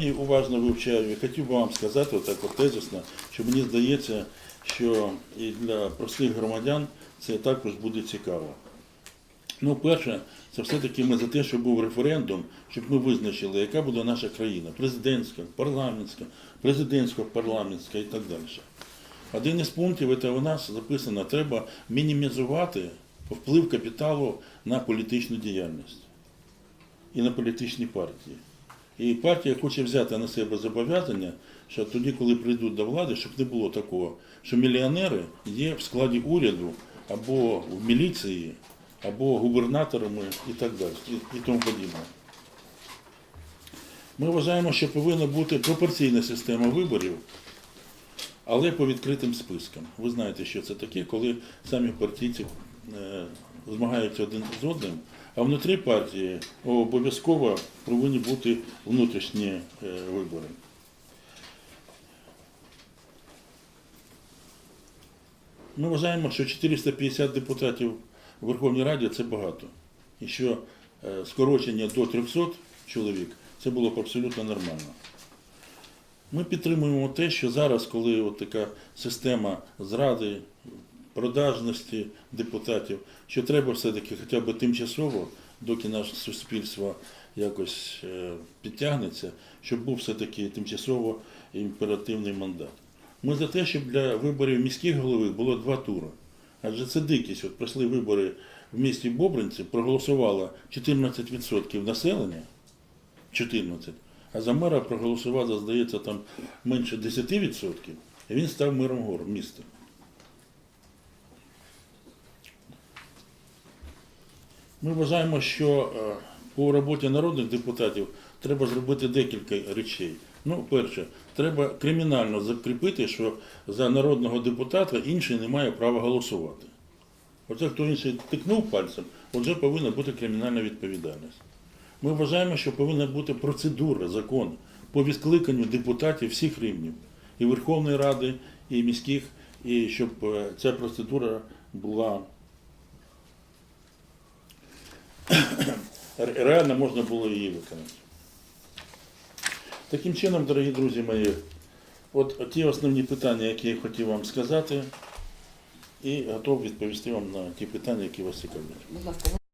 самі уважно вивчаю. І хотів би вам сказати, отак от тезисно, що мені здається, що і для простих громадян це також буде цікаво. Ну, перше, це все-таки ми за те, щоб був референдум, щоб ми визначили, яка буде наша країна президентська, парламентська, президентсько-парламентська і так далі. Один із пунктів це у нас записано, треба мінімізувати вплив капіталу на політичну діяльність і на політичні партії. І партія хоче взяти на себе зобов'язання, що тоді, коли прийдуть до влади, щоб не було такого, що мільйонери є в складі уряду або в міліції, або губернаторами і так далі, і, тому подібне. Ми вважаємо, що повинна бути пропорційна система виборів, але по відкритим спискам. Ви знаєте, що це таке, коли самі партійці е, змагаються один з одним, а внутрі партії обов'язково повинні бути внутрішні е, вибори. Ми вважаємо, що 450 депутатів у Верховній Раді це багато. І що е, скорочення до 300 чоловік це було б абсолютно нормально. Ми підтримуємо те, що зараз, коли от така система зради, продажності депутатів, що треба все-таки хоча б тимчасово, доки наше суспільство якось е, підтягнеться, щоб був все-таки тимчасово імперативний мандат. Ми за те, щоб для виборів міських голови було два тури. Адже це дикість. От пройшли вибори в місті Бобринці, проголосувало 14% населення, 14, а за мера проголосувало, здається, там менше 10%, і він став мером гор міста. Ми вважаємо, що е, по роботі народних депутатів треба зробити декілька речей. Ну, перше, треба кримінально закріпити, що за народного депутата інший не має права голосувати. Оце хто інший тикнув пальцем, отже повинна бути кримінальна відповідальність. Ми вважаємо, що повинна бути процедура, закон по відкликанню депутатів всіх рівнів, і Верховної Ради, і міських, і щоб е, ця процедура була реально можна було її виконати. Таким чином, дорогі друзі мої, от ті основні питання, які я хотів вам сказати, і готов відповісти вам на ті питання, які вас цікавлять.